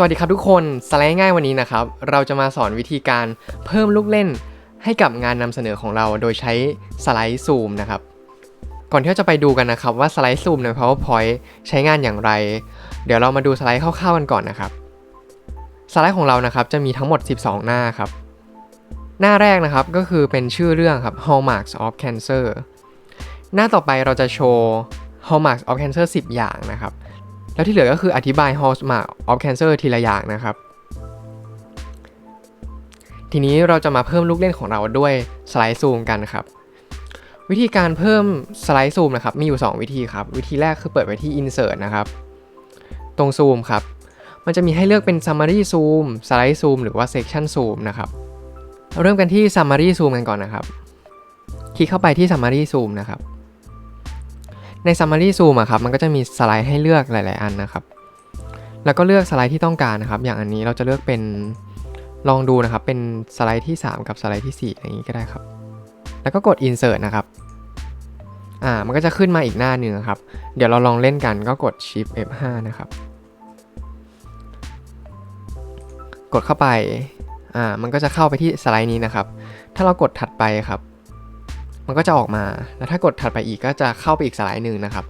สวัสดีครับทุกคน สไลด์ง่ายวันนี้นะครับ เราจะมาสอนวิธีการเพิ่มลูกเล่นให้กับงานนำเสนอของเราโดยใช้สไลด์ซูมนะครับ ก่อนที่เราจะไปดูกันนะครับว่าสไลด์ซูมใน PowerPoint ใช้งานอย่างไร เดี๋ยวเรามาดูสไลด์คร่าวๆกันก่อนนะครับ สไลด์ของเรานะครับจะมีทั้งหมด 12 หน้าครับ หน้าแรกนะครับก็คือเป็นชื่อเรื่องครับ Hallmarks of Cancer หน้าต่อไปเราจะโชว์ Hallmarks of Cancer 10 อย่างนะครับ แล้วที่เหลือก็คืออธิบาย Hallmark of Cancer ทีละอย่างนะครับ ทีนี้เราจะมาเพิ่มลูกเล่นของเราด้วยสไลด์ซูมกันครับ วิธีการเพิ่มสไลด์ซูมนะครับ มีอยู่ 2 วิธีครับ วิธีแรกคือเปิดไปที่ Insert นะครับ ตรงซูมครับ มันจะมีให้เลือกเป็น Summary Zoom Slide Zoom หรือว่า Section Zoom นะครับ เริ่มกันที่ Summary Zoom กันก่อนนะครับ คลิกเข้าไปที่ Summary Zoom นะครับ ใน Summary Zoom อะครับมันก็จะมีสไลด์ให้เลือกหลาย ๆ อันนะครับ แล้วก็เลือกสไลด์ที่ต้องการนะครับ อย่างอันนี้เราจะเลือกเป็นลองดูนะครับ เป็นสไลด์ที่ 3 กับสไลด์ที่ 4 อย่างนี้ก็ได้ครับ แล้วก็กด Insert นะครับอ่ามันก็จะขึ้นมาอีกหน้าหนึ่งครับ เดี๋ยวเราลองเล่นกันก็กด Shift F5 นะครับ กดเข้าไปอ่ามันก็จะเข้าไปที่สไลด์นี้นะครับ ถ้าเรากดถัดไปครับ มันก็จะออกมา แล้วถ้ากดถัดไปอีกก็จะเข้าไปอีกสไลด์หนึ่งนะครับ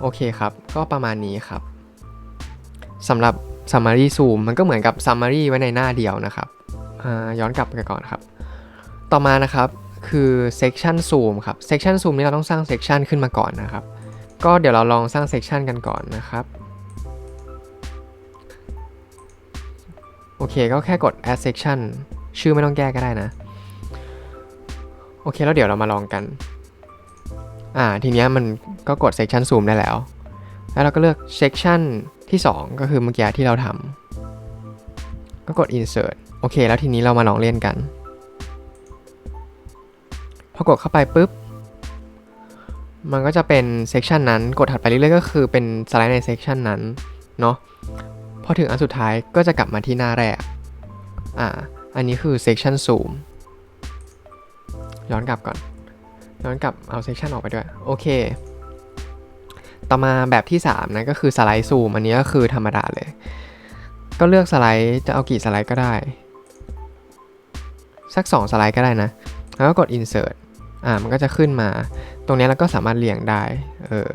โอเคครับ ก็ประมาณนี้ครับสำหรับ Summary Zoom มันก็เหมือนกับ Summary ไว้ในหน้าเดียวนะครับอ่าย้อนกลับไปก่อนครับ ต่อมานะครับคือ Section Zoom ครับ Section Zoom นี่เราต้องสร้าง Section ขึ้นมาก่อนนะครับ ก็เดี๋ยวเราลองสร้าง Section กันก่อนนะครับ โอเคก็แค่กด add section ชื่อไม่ต้องแก้ก็ได้นะ โอเคแล้วเดี๋ยวเรามาลองกัน อ่าทีเนี้ยมันก็กด section zoom ได้แล้ว แล้วเราก็เลือก section ที่ 2 ก็คือเมื่อกี้ที่เราทำก็กด insert โอเค แล้วทีนี้เรามาลองเล่นกัน พอกดเข้าไปปุ๊บ มันก็จะเป็น section นั้น กดถัดไปเรื่อยๆก็คือเป็นสไลด์ใน section นั้น เนาะพอถึงอันสุดท้ายก็จะกลับมาที่หน้าแรก อ่า อันนี้คือ section zoom ย้อนกลับก่อน ย้อนกลับเอา section ออกไปด้วย โอเค ต่อมาแบบที่ 3 นะก็คือสไลด์ซูม อันนี้ก็คือธรรมดาเลย ก็เลือกสไลด์จะเอากี่สไลด์ก็ได้ สัก 2 สไลด์ก็ได้นะ แล้วก็กด insert อ่ามันก็จะขึ้นมา ตรงนี้เราก็สามารถเรียงได้ เออ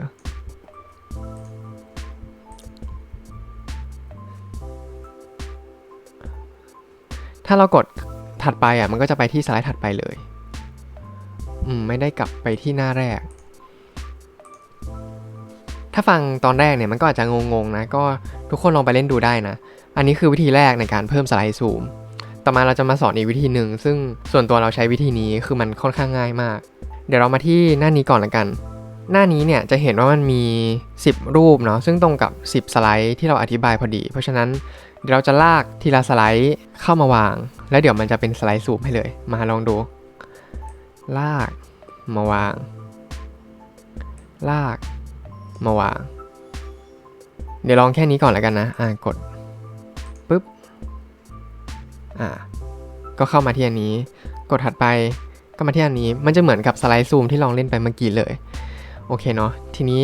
ถ้าเรากดถัดไปอะมันก็จะไปที่สไลด์ถัดไปเลย ไม่ได้กลับไปที่หน้าแรก ถ้าฟังตอนแรกเนี่ยมันก็อาจจะงงๆนะ ก็ทุกคนลองไปเล่นดูได้นะ อันนี้คือวิธีแรกในการเพิ่มสไลด์ซูม ต่อมาเราจะมาสอนอีกวิธีหนึ่ง ซึ่งส่วนตัวเราใช้วิธีนี้คือมันค่อนข้างง่ายมาก เดี๋ยวเรามาที่หน้านี้ก่อนละกัน หน้านี้เนี่ยจะเห็นว่ามันมี 10 รูปเนาะ ซึ่งตรงกับ 10 สไลด์ที่เราอธิบายพอดี เพราะฉะนั้นเดี๋ยวเราจะลากทีละสไลด์เข้ามาวาง แล้วเดี๋ยวมันจะเป็นสไลด์ซูมให้เลย มาลองดู ลาก มาวาง ลาก มาวาง เดี๋ยวลองแค่นี้ก่อนแล้วกันนะ อ่ากดปุ๊บ อ่า ก็เข้ามาที่อันนี้ กดถัดไปก็มาที่อันนี้ มันจะเหมือนกับสไลด์ซูมที่ลองเล่นไปเมื่อกี้เลย โอเคเนาะ ทีนี้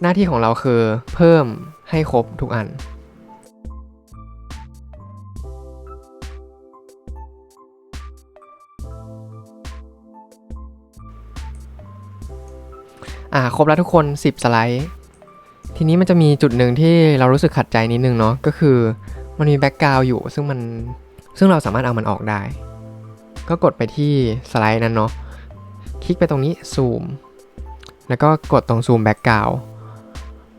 หน้าที่ของเราคือเพิ่มให้ครบทุกอัน อ่าครบแล้วทุกคน 10 สไลด์ ทีนี้มันจะมีจุดหนึ่งที่เรารู้สึกขัดใจนิดนึงเนาะก็คือมันมีแบ็กกราวอยู่ซึ่งมันซึ่งเราสามารถเอามันออกได้ ก็กดไปที่สไลด์นั้นเนาะคลิกไปตรงนี้ซูมแล้วก็กดตรงซูมแบ็กกราว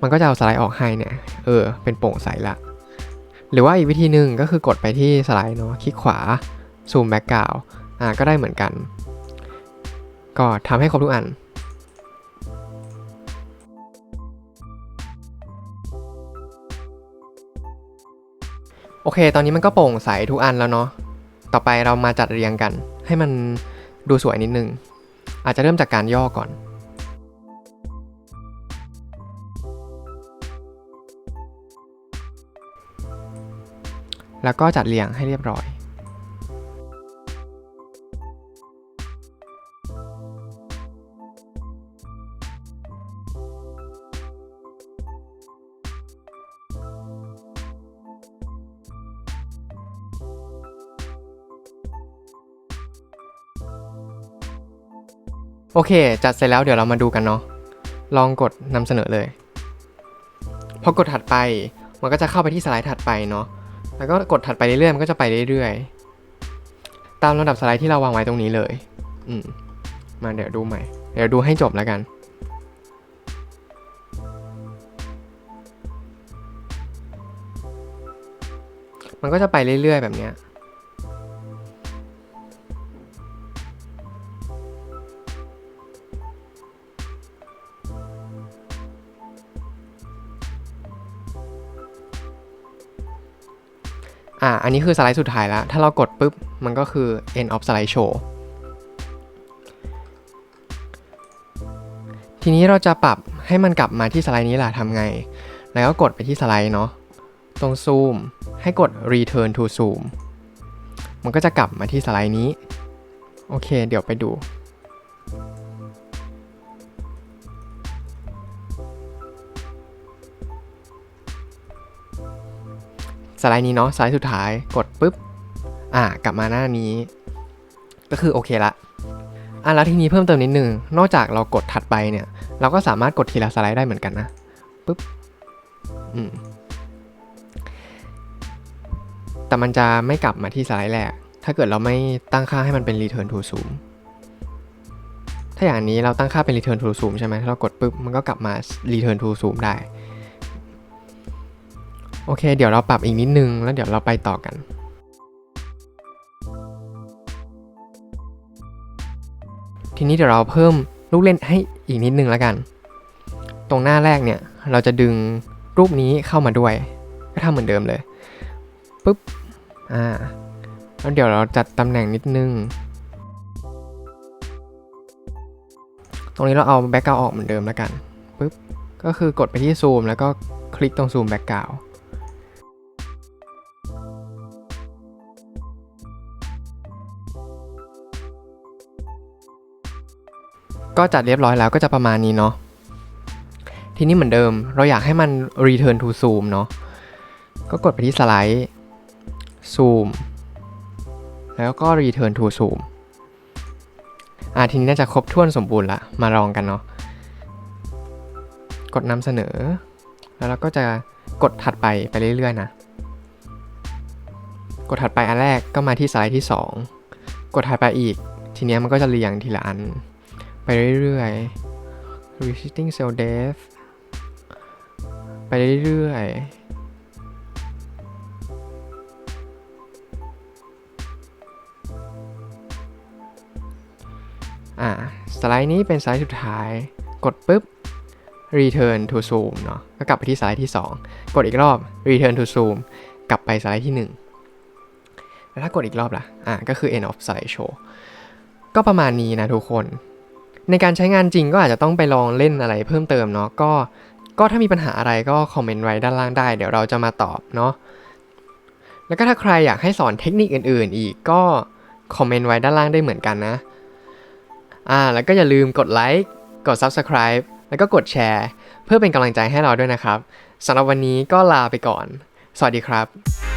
มันก็จะเอาสไลด์ออกให้เนี่ยเออเป็นโปร่งใสละหรือว่าอีกวิธีหนึ่งก็คือกดไปที่สไลด์เนาะคลิกขวาซูมแบ็กกราวอ่าก็ได้เหมือนกัน ก็ทำให้ครบทุกอัน โอเค ตอนนี้มันก็โปร่งใสทุกอันแล้วเนาะ ต่อไปเรามาจัดเรียงกัน ให้มันดูสวยนิดนึง อาจจะเริ่มจากการย่อก่อน แล้วก็จัดเรียงให้เรียบร้อย โอเค จัดเสร็จแล้วเดี๋ยวเรามาดูกันเนาะ ลองกดนำเสนอเลย พอกดถัดไป มันก็จะเข้าไปที่สไลด์ถัดไปเนาะ แล้วก็กดถัดไปเรื่อยๆ มันก็จะไปเรื่อยๆ ตามลำดับสไลด์ที่เราวางไว้ตรงนี้เลย อืม มาเดี๋ยวดูใหม่ เดี๋ยวดูให้จบแล้วกันมันก็จะไปเรื่อยๆ แบบเนี้ย อ่าอันนี้คือสไลด์สุดท้ายแล้ว ถ้าเรากดปุ๊บ มันก็คือ end of slide show ทีนี้เราจะปรับให้มันกลับมาที่สไลด์นี้ล่ะทำไง แล้วก็กดไปที่สไลด์เนาะ ตรงซูม ให้กด return to zoom มันก็จะกลับมาที่สไลด์นี้ โอเค เดี๋ยวไปดู สไลด์นี้เนาะสไลด์สุดท้ายกดปุ๊บอ่ากลับมาหน้านี้ ก็คือโอเคละอะแล้วทีนี้เพิ่มเติมนิดนึงนอกจากเรากดถัดไปเนี่ย เราก็สามารถกดทีละสไลด์ได้เหมือนกันนะปุ๊บอืมแต่มันจะไม่กลับมาที่สไลด์แรก ถ้าเกิดเราไม่ตั้งค่าให้มันเป็น return to zoom ถ้าอย่างนี้เราตั้งค่าเป็น return to zoom ใช่ไหมถ้าเรากดปุ๊บมันก็กลับมา return to zoom ได้ โอเค เดี๋ยวเราปรับอีกนิดนึง แล้วเดี๋ยวเราไปต่อกันทีนี้เดี๋ยวเราเพิ่มลูกเล่นให้อีกนิดนึงแล้วกัน ตรงหน้าแรกเนี่ยเราจะดึงรูปนี้เข้ามาด้วย ก็ทำเหมือนเดิมเลยปุ๊บอ่าแล้วเดี๋ยวเราจัดตำแหน่งนิดนึง ตรงนี้เราเอาแบ็กกราวออกเหมือนเดิมแล้วกันปุ๊บก็คือกดไปที่ซูมแล้วก็คลิกตรงซูมแบ็กกราว ก็จัดเรียบร้อยแล้วก็จะประมาณนี้เนาะ ทีนี้เหมือนเดิม เราอยากให้มัน return to zoom เนาะ ก็กดไปที่สไลด์ zoom แล้วก็ return to zoom อ่าทีนี้น่าจะครบถ้วนสมบูรณ์ละ มาลองกันเนาะ กดนำเสนอ แล้วเราก็จะกดถัดไปไปเรื่อยๆนะ กดถัดไปอันแรกก็มาที่สไลด์ที่ 2 กดถัดไปอีก ทีนี้มันก็จะเรียงทีละอัน ไปเรื่อยๆ Visiting Cell Dev ไปเรื่อยๆอ่าสไลด์นี้เป็นสไลด์สุดท้าย กดปุ๊บ Return to Zoom เนาะก็กลับไปที่สไลด์ที่ 2 กดอีกรอบ Return to Zoom กลับไปสไลด์ที่ 1 แล้วถ้ากดอีกรอบล่ะ อ่า ก็คือ End of Slide Show ก็ประมาณนี้นะทุกคน ในการใช้งานจริงก็อาจจะต้องไปลองเล่นอะไรเพิ่มเติมเนาะก็ก็ถ้ามีปัญหาอะไรก็คอมเมนต์ไว้ด้านล่างได้ เดี๋ยวเราจะมาตอบเนาะแล้วก็ถ้าใครอยากให้สอนเทคนิคอื่น ๆ อีกก็คอมเมนต์ไว้ด้านล่างได้เหมือนกันนะอ่าแล้วก็อย่าลืมกดไลค์กด Subscribe แล้วก็กดแชร์ เพื่อเป็นกำลังใจให้เราด้วยนะครับสำหรับวันนี้ก็ลาไปก่อน สวัสดีครับ